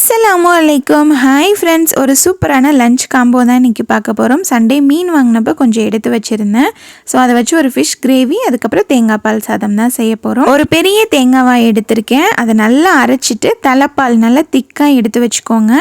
அஸ்ஸலாமு அலைக்கும் hi friends ஒரு சூப்பரான லஞ்ச் காம்போ தான் இன்றைக்கி பார்க்க போகிறோம் சண்டே மீன் வாங்கினப்போ கொஞ்சம் எடுத்து வச்சுருந்தேன். ஸோ அதை வச்சு ஒரு ஃபிஷ் கிரேவி அதுக்கப்புறம் தேங்காய் பால் சாதம் தான் செய்ய போகிறோம் ஒரு பெரிய தேங்காவாய் எடுத்திருக்கேன். அதை நல்லா அரைச்சிட்டு தலைப்பால் நல்லா திக்காக எடுத்து வச்சுக்கோங்க.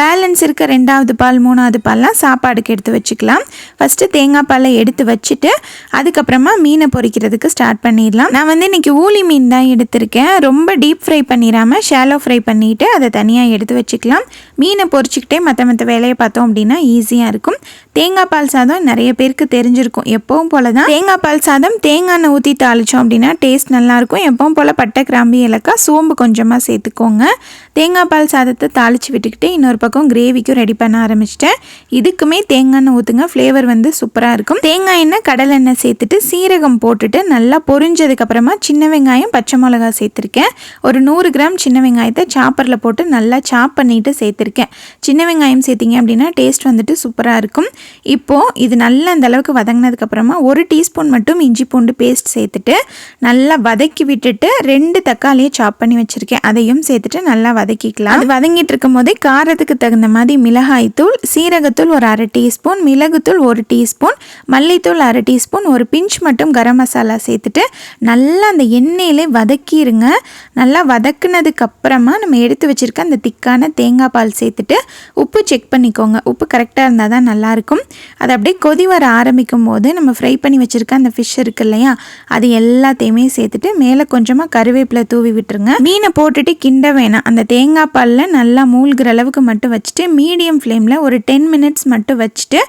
பேலன்ஸ் இருக்க ரெண்டாவது பால் மூணாவது பால்லாம் சாப்பாடுக்கு எடுத்து வச்சுக்கலாம். ஃபஸ்ட்டு தேங்காய் பாலை எடுத்து வச்சுட்டு அதுக்கப்புறமா மீனை பொறிக்கிறதுக்கு ஸ்டார்ட் பண்ணிடலாம். நான் வந்து இன்றைக்கி ஊலி மீன் தான் எடுத்திருக்கேன். ரொம்ப டீப் ஃப்ரை பண்ணிடாமல் ஷாலோ ஃப்ரை பண்ணிவிட்டு அதை தனியாக எடுத்து வச்சுக்கலாம். மீனை பொறிச்சிக்கிட்டே மற்ற மற்ற வேலையை பார்த்தோம் அப்படின்னா ஈஸியாக இருக்கும். தேங்காய் பால் சாதம் நிறைய பேருக்கு தெரிஞ்சிருக்கும். எப்பவும் போல தான் தேங்காய் பால் சாதம் தேங்காய் எண்ணெய் ஊற்றி தாளித்தோம் அப்படின்னா டேஸ்ட் நல்லாயிருக்கும். எப்பவும் போல் பட்டை கிராம்பு இலக்காய் சோம்பு கொஞ்சமாக சேர்த்துக்கோங்க. தேங்காய் பால் சாதத்தை தாளித்து விட்டுக்கிட்டு இன்னொரு பக்கம் கிரேவிக்கும் ரெடி பண்ண ஆரம்பிச்சிட்டேன். இதுக்குமே தேங்காய் எண்ணெய் ஊற்றுங்க ஃப்ளேவர் வந்து சூப்பராக இருக்கும். தேங்காய் எண்ணெய் கடலை எண்ணெய் சேர்த்துட்டு சீரகம் போட்டுட்டு நல்லா பொரிஞ்சதுக்கப்புறமா சின்ன வெங்காயம் பச்சை மிளகா சேர்த்துருக்கேன். ஒரு நூறு கிராம் சின்ன வெங்காயத்தை சாப்பரில் போட்டு நல்லா சாப் பண்ணிவிட்டு சேர்த்துருக்கேன். சின்ன வெங்காயம் சேர்த்திங்க அப்படின்னா டேஸ்ட் வந்துட்டு சூப்பராக இருக்கும். இப்போது இது நல்லா அந்த அளவுக்கு வதங்கினதுக்கப்புறமா ஒரு டீஸ்பூன் மட்டும் இஞ்சி பூண்டு பேஸ்ட் சேர்த்துட்டு நல்லா வதக்கி விட்டுட்டு ரெண்டு தக்காளியை சாப் பண்ணி வச்சுருக்கேன். அதையும் சேர்த்துட்டு நல்லா வதக்கிக்கலாம். அது வதங்கிட்டு இருக்கும் போதே காரத்துக்கு தகுந்த மாதிரி மிளகாய் தூள் சீரகத்தூள் ஒரு அரை டீஸ்பூன் மிளகுத்தூள் ஒரு டீஸ்பூன் மல்லித்தூள் அரை டீஸ்பூன் ஒரு பிஞ்ச் மட்டும் கரம் மசாலா சேர்த்துட்டு நல்லா அந்த எண்ணெயிலே வதக்கிடுங்க நல்லா வதக்குனதுக்கு அப்புறமா நம்ம எடுத்து வச்சுருக்க அந்த திக்கான தேங்காய் பால் சேர்த்துட்டு உப்பு செக் பண்ணிக்கோங்க. உப்பு கரெக்டாக இருந்தால் தான் நல்லாயிருக்கும் அது அப்படியே கொதி வர ஆரம்பிக்கும் போது நம்ம ஃப்ரை பண்ணி வச்சுருக்க அந்த ஃபிஷ் இருக்கு இல்லையா அது எல்லாத்தையுமே சேர்த்துட்டு மேலே கொஞ்சமாக கருவேப்பிலை தூவி விட்டுருங்க. மீனை போட்டுட்டு கிண்ட வேணாம். அந்த தேங்காய் பாலில் நல்லா மூழ்கிற அளவுக்கு மட்டும் வச்சுட்டு மீடியம் ஃப்ளேமில் ஒரு டென் மினிட்ஸ் மட்டும் வச்சுட்டு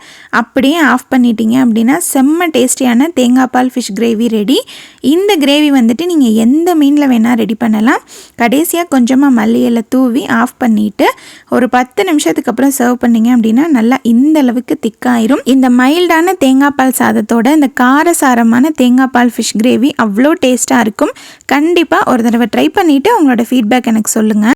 அப்படியே ஆஃப் பண்ணிட்டீங்க அப்படின்னா செம்ம டேஸ்டியான தேங்காய் பால் ஃபிஷ் கிரேவி ரெடி இந்த கிரேவி வந்துட்டு நீங்கள் எந்த மீனில் வேணால் ரெடி பண்ணலாம். கடைசியாக கொஞ்சமாக மல்லியில் தூவி ஆஃப் பண்ணிவிட்டு ஒரு பத்து நிமிஷத்துக்கு அப்புறம் சர்வ் பண்ணிங்க அப்படின்னா நல்லா இந்த அளவுக்கு திக்காயிரும் இந்த மைல்டான தேங்காய் பால் சாதத்தோட இந்த காரசாரமான தேங்காய் பால் ஃபிஷ் கிரேவி அவ்வளோ டேஸ்ட்டாக இருக்கும். கண்டிப்பாக ஒரு தடவை ட்ரை பண்ணிவிட்டு உங்களோட ஃபீட்பேக் எனக்கு சொல்லுங்கள்